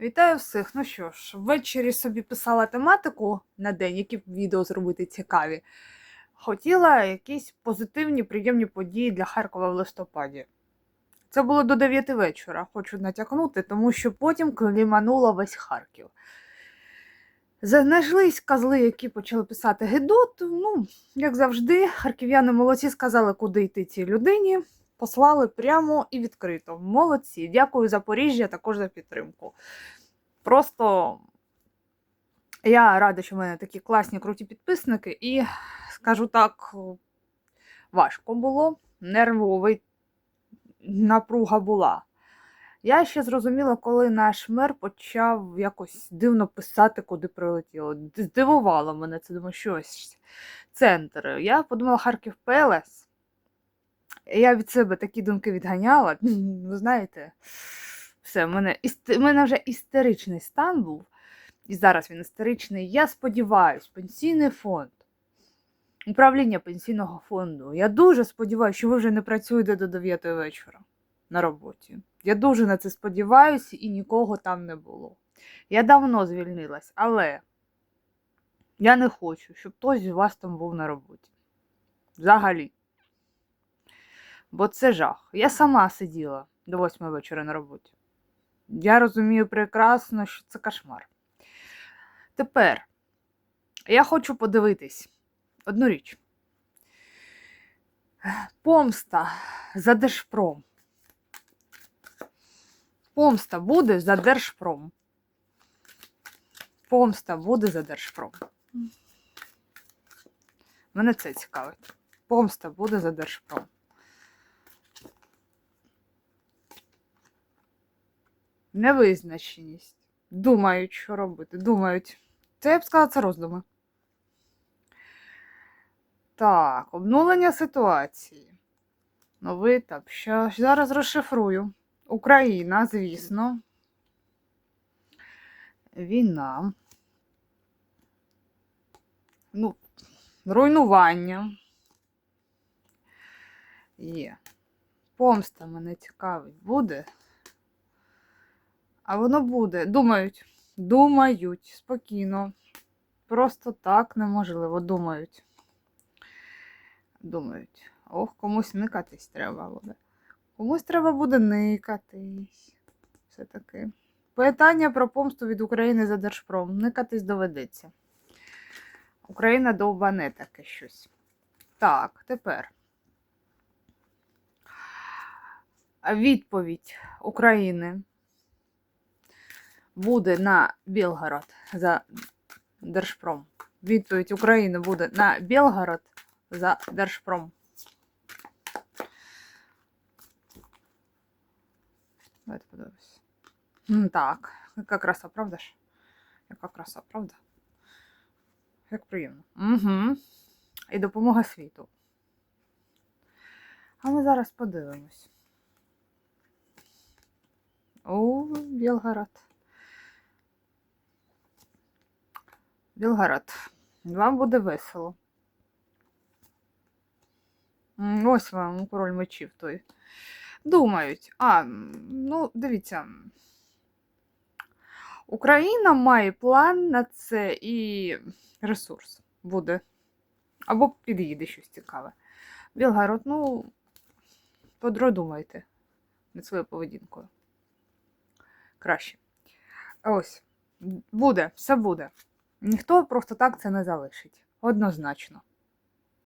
Вітаю всіх. Ну що ж, ввечері собі писала тематику на день, які відео зробити цікаві. Хотіла якісь позитивні, приємні події для Харкова в листопаді. Це було до 9 вечора, хочу натякнути, тому що потім клімануло весь Харків. Знайшлись козли, які почали писати гидоту. Ну, як завжди, харків'яни молодці сказали, куди йти цій людині. Послали прямо і відкрито. Молодці. Дякую Запоріжжя також за підтримку. Просто я рада, що в мене такі класні, круті підписники, і скажу так, важко було, нервовий напруга була. Я ще зрозуміла, коли наш мер почав якось дивно писати, куди прилетіло. Здивувало мене це, думаю, щось. Центр. Я подумала, Харків ПЛС. Я від себе такі думки відганяла. Ви знаєте, все, в мене, в мене вже істеричний стан був, і зараз він істеричний. Я сподіваюся, пенсійний фонд, управління пенсійного фонду. Я дуже сподіваюся, що ви вже не працюєте до 9 вечора на роботі. Я дуже на це сподіваюся, і нікого там не було. Я давно звільнилась, але я не хочу, щоб хтось з вас там був на роботі. Взагалі. Бо це жах. Я сама сиділа до 8 вечора на роботі. Я розумію прекрасно, що це кошмар. Тепер я хочу подивитись одну річ. Помста за Держпром. Помста буде за Держпром. Помста буде за Держпром. Мене це цікавить. Помста буде за Держпром. Невизначеність. Думають, що робити. Думають. Це я б сказала, це роздуми. Так, обнулення ситуації. Новий етап. Що зараз розшифрую. Україна, звісно. Війна. Ну, руйнування. Є. Помста мене цікавить. Буде? А воно буде. Думають. Думають спокійно. Просто так неможливо. Думають. Думають. Ох, комусь никатись треба буде. Комусь треба буде никатись. Все-таки. Питання про помсту від України за Держпром. Никатись доведеться. Україна довбане таке щось. Так, тепер. Відповідь України буде на Білгород за Держпром. Відповідь України буде на Білгород за Держпром. Давайте подивимось. Так, яка краса, правда ж? Яка краса, правда? Як приємно. Угу. І допомога світу. А ми зараз подивимось. О, Білгород. Білгород. Вам буде весело. Ось вам король мечів той. Думають. А, ну, дивіться. Україна має план на це і ресурс буде. Або під'їде щось цікаве. Білгород, ну, подродумайте над своєю поведінкою. Краще. Ось. Буде, все буде. Ніхто просто так це не залишить. Однозначно.